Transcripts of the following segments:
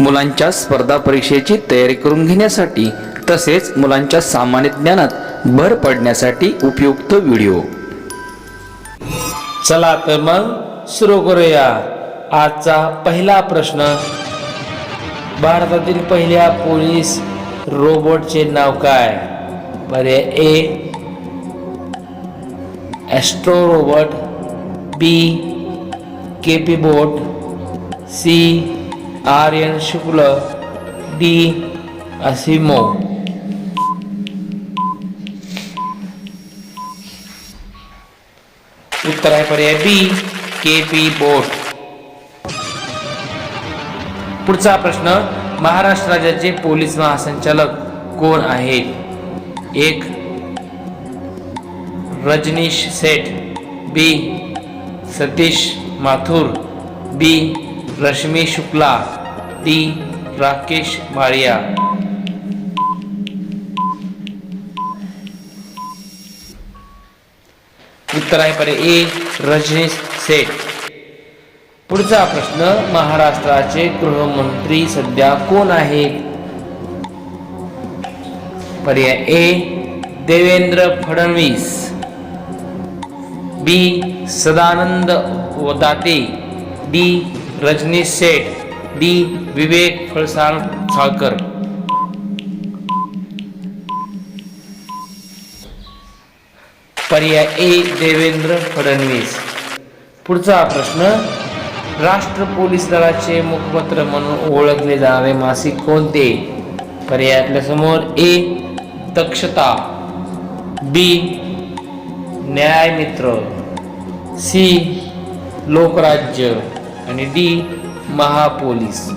मुलांच्या स्पर्धा परीक्षेची तयारी करून घेण्यासाठी तसेच मुलांच्या सामान्य ज्ञानात भर पडण्यासाठी उपयुक्त व्हिडिओ. चला तर मग सुरू करूया आजचा पहिला प्रश्न. भारतातील पहिल्या पोलीस रोबोटचे नाव काय? पर्याय A Astro robot B KP bot C Aryan Shukla D Asimo. उत्तर आहे पर्याय बी के पी बोट. पुढचा प्रश्न महाराष्ट्र राज्याचे पोलीस महासंचालक कोण आहेत? एक Rajneesh Seth. B Satish Mathur. B Rashmi Shukla D Rakesh Maliya उत्तर आहे पर्याय ए. रजनीश सेठ. पुढचा प्रश्न महाराष्ट्राचे गृहमंत्री सध्या कोण आहेत? पर्याय A. Devendra Fadnavis. B. Sadanand Date D. Rajneesh Seth D. Vivek फळसाळ Salkar. पर्याय ए. देवेंद्र फडणवीस. पुढचा प्रश्न राष्ट्र पोलीस दलाचे मुखपत्र म्हणून ओळखले जाणारे मासिक कोणते? पर्याय आपल्यासमोर ए. दक्षता बी. न्यायमित्र सी. लोकराज्य. आणि डी महापोलीस.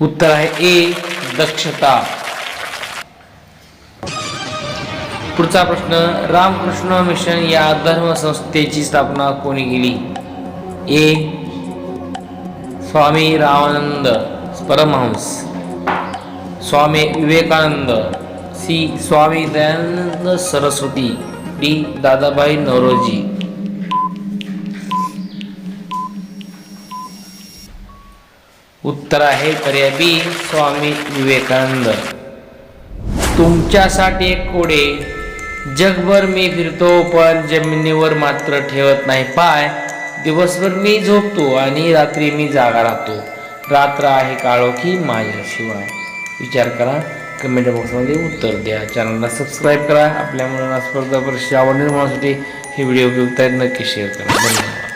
उत्तर आहे ए दक्षता. पुढचा प्रश्न रामकृष्ण मिशन या धर्म संस्थेची स्थापना कोणी केली? A Swami Ramanand Paramhans Swami Vivekananda C Swami Dayanand Saraswati. D Dadabhai Naoroji उत्तर आहे पर्याय बी स्वामी विवेकानंद. तुमच्यासाठी एक कोडे. जगभर मी फिरतो पण जमिनीवर मात्र ठेवत नाही पाय. दिवसभर मी झोपतो आणि रात्री मी जागा राहतो रात्र आहे काळोखी माझ्याशिवाय. विचार करा. कमेंट बॉक्समध्ये उत्तर द्या. चॅनलला सबस्क्राईब करा. आपल्या मुलांना स्पर्धा परीक्षा आवड निर्माणासाठी हे व्हिडिओ उपयुक्त आहेत नक्की शेअर करा. धन्यवाद.